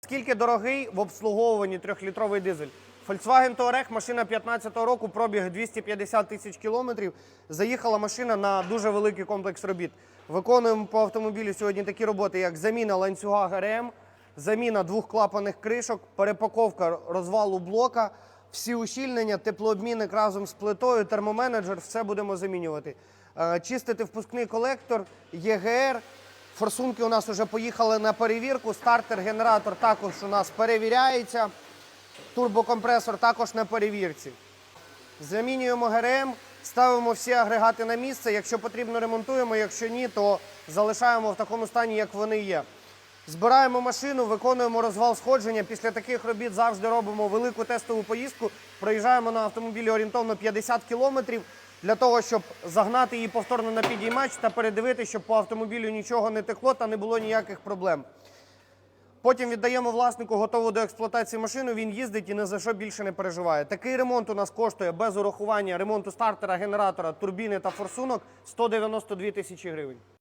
Скільки дорогий в обслуговуванні трьохлітровий дизель? Volkswagen Touareg, машина 15-го року, пробіг 250 тисяч кілометрів. Заїхала машина на дуже великий комплекс робіт. Виконуємо по автомобілю сьогодні такі роботи, як заміна ланцюга ГРМ, заміна двох клапаних кришок, перепаковка розвалу блока, всі ущільнення, теплообмінник разом з плитою, термоменеджер, все будемо замінювати. Е, Чистити впускний колектор, ЄГР, Форсунки у нас вже поїхали на перевірку. Стартер, генератор також у нас перевіряється. Турбокомпресор також на перевірці. Замінюємо ГРМ, ставимо всі агрегати на місце. Якщо потрібно, ремонтуємо. Якщо ні, то залишаємо в такому стані, як вони є. Збираємо машину, виконуємо розвал сходження. Після таких робіт завжди робимо велику тестову поїздку. Проїжджаємо на автомобілі орієнтовно 50 кілометрів для того, щоб загнати її повторно на підіймач та передивити, щоб по автомобілю нічого не текло та не було ніяких проблем. Потім віддаємо власнику готову до експлуатації машину. Він їздить і ні за що більше не переживає. Такий ремонт у нас коштує без урахування ремонту стартера, генератора, турбіни та форсунок 192 тисячі гривень.